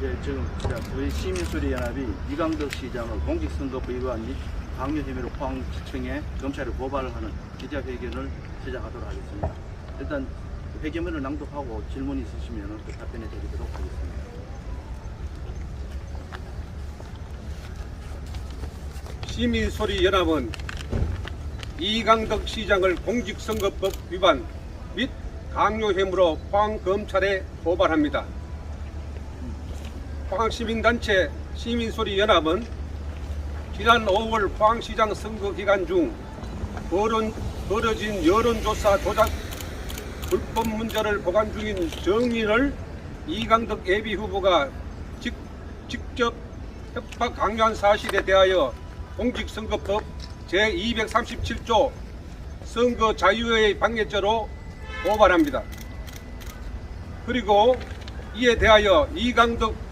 예, 지금 자, 저희 시민소리연합이 이강덕 시장을 공직선거법 위반 및 강요 혐의로 포항시청에 검찰에 고발을 하는 기자회견을 시작하도록 하겠습니다. 일단 회견문을 낭독하고 질문 있으시면 그 답변해 드리도록 하겠습니다. 시민소리 연합은 이강덕 시장을 공직선거법 위반 및 강요 혐의로 포항검찰에 고발합니다. 포항시민단체 시민소리 연합은 지난 5월 포항시장 선거 기간 중 벌은- 벌어진 여론조사 조작 불법 문자를 보관 중인 정인을 이강덕 예비 후보가 직, 직접 협박 강요한 사실에 대하여 공직선거법 제237조 선거 자유의 방해죄로 고발합니다. 그리고 이에 대하여 이강덕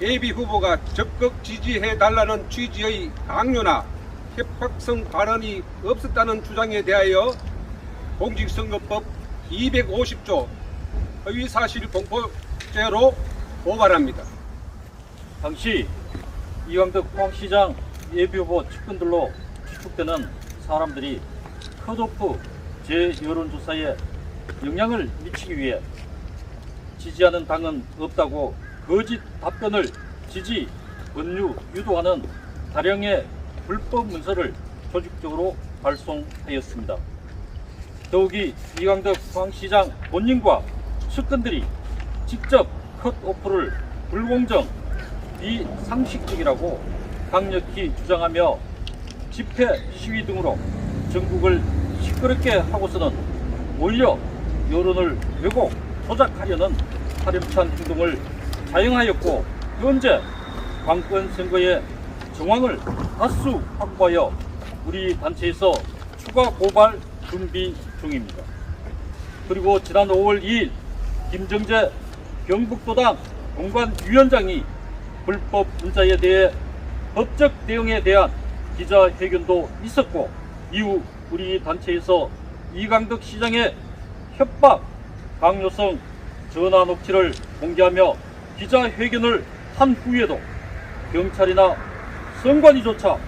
예비 후보가 적극 지지해 달라는 취지의 강요나 협박성 발언이 없었다는 주장에 대하여 공직선거법 250조 허위사실 공포죄로 고발합니다. 당시 이광덕 포항시장 예비후보 측근들로 추측되는 사람들이 컷오프 재여론조사에 영향을 미치기 위해 지지하는 당은 없다고 거짓 답변을 지지, 권유, 유도하는 다량의 불법 문서를 조직적으로 발송하였습니다. 더욱이 이광덕 포항시장 본인과 측근들이 직접 컷오프를 불공정, 비상식적이라고 강력히 주장하며 집회, 시위 등으로 전국을 시끄럽게 하고서는 오히려 여론을 왜곡, 조작하려는 파렴치한 행동을 자행하였고 현재 관권 선거의 정황을 다수 확보하여 우리 단체에서 추가 고발 준비 중입니다. 그리고 지난 5월 2일 김정재 경북도당 공관위원장이 불법 문자에 대해 법적 대응에 대한 기자회견도 있었고 이후 우리 단체에서 이강덕 시장의 협박, 강요성 전화 녹취를 공개하며 기자회견을 한 후에도 경찰이나 선관위조차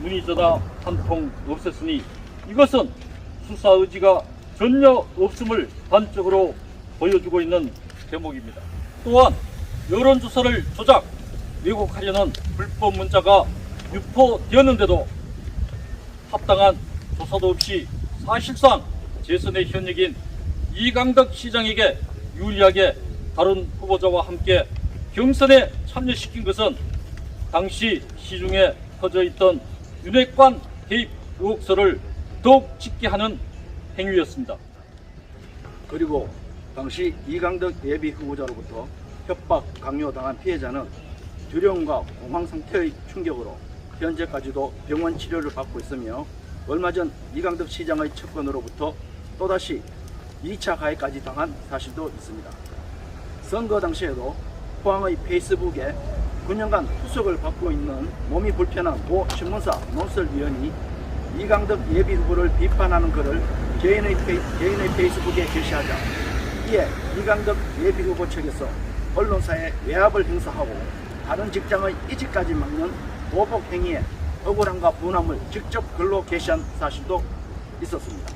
문의 전화 한 통 없었으니 이것은 수사 의지가 전혀 없음을 단적으로 보여주고 있는 대목입니다. 또한 여론조사를 조작, 왜곡하려는 불법 문자가 유포되었는데도 합당한 조사도 없이 사실상 재선의 현역인 이강덕 시장에게 유리하게 다른 후보자와 함께 경선에 참여시킨 것은 당시 시중에 퍼져 있던 윤핵관 개입 의혹서를 더욱 짙게 하는 행위였습니다. 그리고 당시 이강덕 예비 후보자로부터 협박, 강요당한 피해자는 두려움과 공황 상태의 충격으로 현재까지도 병원 치료를 받고 있으며 얼마 전 이강덕 시장의 측근으로부터 또다시 2차 가해까지 당한 사실도 있습니다. 선거 당시에도 포항의 페이스북에 9년간 후속을 받고 있는 몸이 불편한 모 신문사 논설위원이 이강덕 예비 후보를 비판하는 글을 개인의, 페이, 개인의 페이스북에 게시하자 이에 이강덕 예비 후보 측에서 언론사에 외압을 행사하고 다른 직장의 이직까지 막는 보복 행위에 억울함과 분함을 직접 글로 게시한 사실도 있었습니다.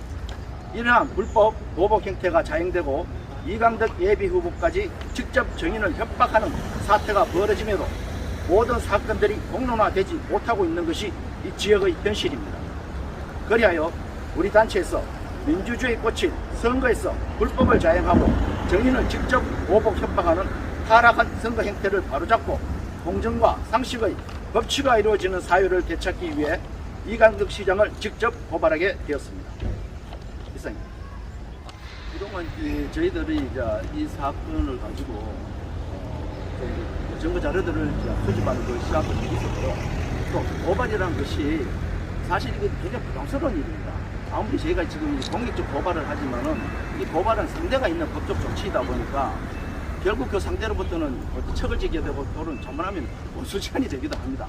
이러한 불법 보복 형태가 자행되고 이강덕 예비 후보까지 직접 정인을 협박하는 사태가 벌어짐에도 모든 사건들이 공론화되지 못하고 있는 것이 이 지역의 현실입니다. 그리하여 우리 단체에서 민주주의 꽃인 선거에서 불법을 자행하고 정인을 직접 보복 협박하는 타락한 선거 행태를 바로잡고 공정과 상식의 법치가 이루어지는 사회를 되찾기 위해 이강덕 시장을 직접 고발하게 되었습니다. 이상입니다. 그동안 이 저희들이 이제 이 사건을 가지고 어, 좀 증거 자료들을 수집하는 그 시간도 있었고요. 또 고발이라는 것이 사실 이게 굉장히 부담스러운 일입니다. 아무리 저희가 지금 이 공익적 고발을 하지만은 이 고발은 상대가 있는 법적 조치이다 보니까 결국 그 상대로부터는 척을 지게 되고 또는 전문하면 원수지간이 되기도 합니다.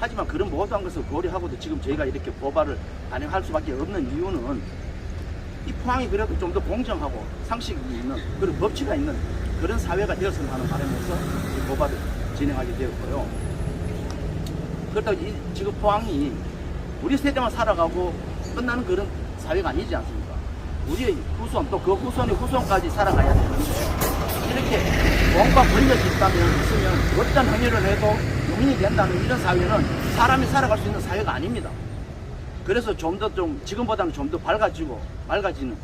하지만 그런 모든 것을 고려하고도 지금 저희가 이렇게 고발을 단행할 수밖에 없는 이유는 이 포항이 그래도 좀 더 공정하고 상식이 있는 그런 법치가 있는 그런 사회가 되었으면 하는 바람에서 고발을 진행하게 되었고요. 그렇다고 이, 지금 포항이 우리 세대만 살아가고 끝나는 그런 사회가 아니지 않습니까? 우리의 후손 또 그 후손의 후손까지 살아가야 되는데 이렇게 뭔가 권력이 있다면 있으면 어떤 행위를 해도 용인이 된다는 이런 사회는 사람이 살아갈 수 있는 사회가 아닙니다. 그래서 좀더좀 지금보다는 좀 더 밝아지고 밝아지는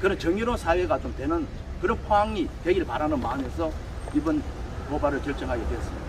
그런 정의로운 사회가 좀 되는 그런 포항이 되길 바라는 마음에서 이번 고발을 결정하게 되었습니다.